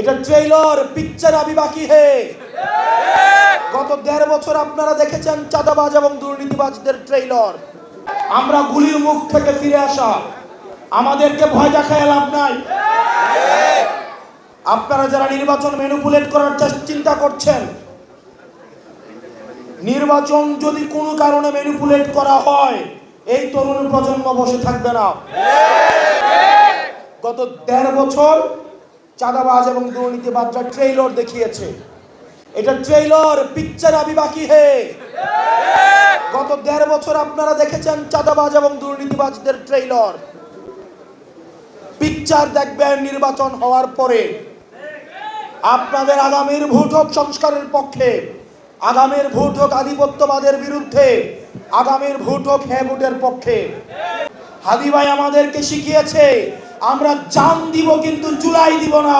এটা trailer, picture আবি বাকি হে। গত দেড় বছর আপনারা দেখেছেন চাঁদাবাজ এবং দুর্নীতিবাজদের ট্রেইলর। আমরা গুলির মুখ থেকে ফিরে আসা। আমাদেরকে ভয় দেখায় লাভ নাই। আপনারা যারা নির্বাচন ম্যানিপুলেট করার চিন্তা করছেন, নির্বাচন যদি কোনো কারণে ম্যানিপুলেট করা হয়, এই তরুণ প্রজন্ম বসে থাকবে না। গত দেড় বছর চাঁদাবাজ এবং দুর্নীতিবাজরা ট্রেইলর দেখিয়েছে। এটা ট্রেইলর পিকচার আবি বাকি হে। গত দেড় বছর আপনারা দেখেছেন চাঁদাবাজ এবং দুর্নীতিবাজদের ট্রেইলর পিকচার দেখবেন নির্বাচন হওয়ার পরে। আপনাদের আগামীর ভোট হোক সংস্কারের পক্ষে। আগামীর ভোট হোক আধিপত্যবাদের বিরুদ্ধে। আগামীর ভোট হোক হ্যাঁ ভোটের পক্ষে। হাদি ভাই আমাদেরকে শিখিয়েছে আমরা চান দিব কিন্তু জুলাই দিব না।